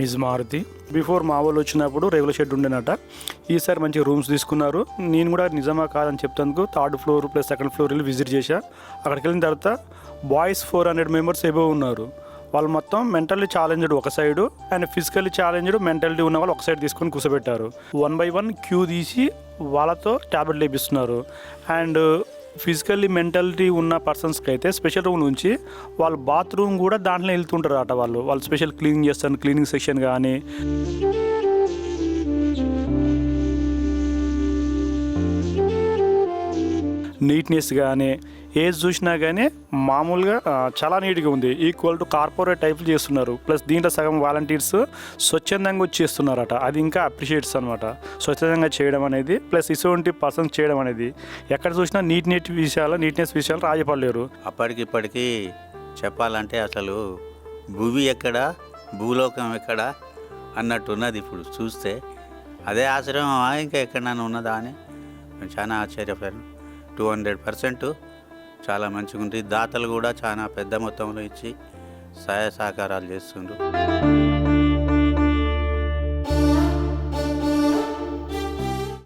Is Maruti before మా వాళ్ళు వచ్చినప్పుడు రేగుల షెడ్ ఉండేనట. ఈసారి మంచి రూమ్స్ తీసుకున్నారు. నేను కూడా నిజమా కాదని చెప్తాను third floor plus second floor వెళ్ళి విజిట్ చేశా. అక్కడికి వెళ్ళిన తర్వాత boys four hundred members above ఉన్నారు. వాళ్ళు మొత్తం మెంటల్లీ ఛాలెంజ్డ్ ఒక side and physically challenged mentality ఉన్న వాళ్ళు ఒక సైడ్ తీసుకొని కూర్చోబెట్టారు. వన్ బై వన్ క్యూ తీసి వాళ్ళతో ట్యాబ్లెట్ లేపిస్తున్నారు. అండ్ ఫిజికల్లీ మెంటాలిటీ ఉన్న పర్సన్స్కి అయితే స్పెషల్ రూమ్ నుంచి వాళ్ళు బాత్రూమ్ కూడా దాంట్లో వెళ్తుంటారు అట వాళ్ళు. వాళ్ళు స్పెషల్ క్లీనింగ్ చేస్తారు క్లీనింగ్ సెక్షన్ కానీ. నీట్నెస్ కానీ ఏది చూసినా కానీ మామూలుగా చాలా నీట్గా ఉంది. ఈక్వల్ టు కార్పొరేట్ టైప్లు చేస్తున్నారు. ప్లస్ దీంట్లో సగం వాలంటీర్స్ స్వచ్ఛందంగా వచ్చి చేస్తున్నారట. అది ఇంకా అప్రిషియేట్స్ అనమాట స్వచ్ఛందంగా చేయడం అనేది ప్లస్ ఇటువంటి పర్సన్స్ చేయడం అనేది. ఎక్కడ చూసినా నీట్ నీట్ విషయాలు నీట్నెస్ విషయాలు రాజపడలేరు అప్పటికిప్పటికి చెప్పాలంటే అసలు భూమి ఎక్కడ భూలోకం ఎక్కడ అన్నట్టున్నది ఇప్పుడు చూస్తే. అదే ఆశ్రమం ఇంకా ఎక్కడైనా ఉన్నదా అని? చాలా ఆశ్చర్యపోయాను. టూ హండ్రెడ్ పర్సెంట్ చాలా మంచిగా ఉంది. దాతలు కూడా చాలా పెద్ద మొత్తంలో ఇచ్చి సహాయ సహకారాలు చేస్తుండ్రు.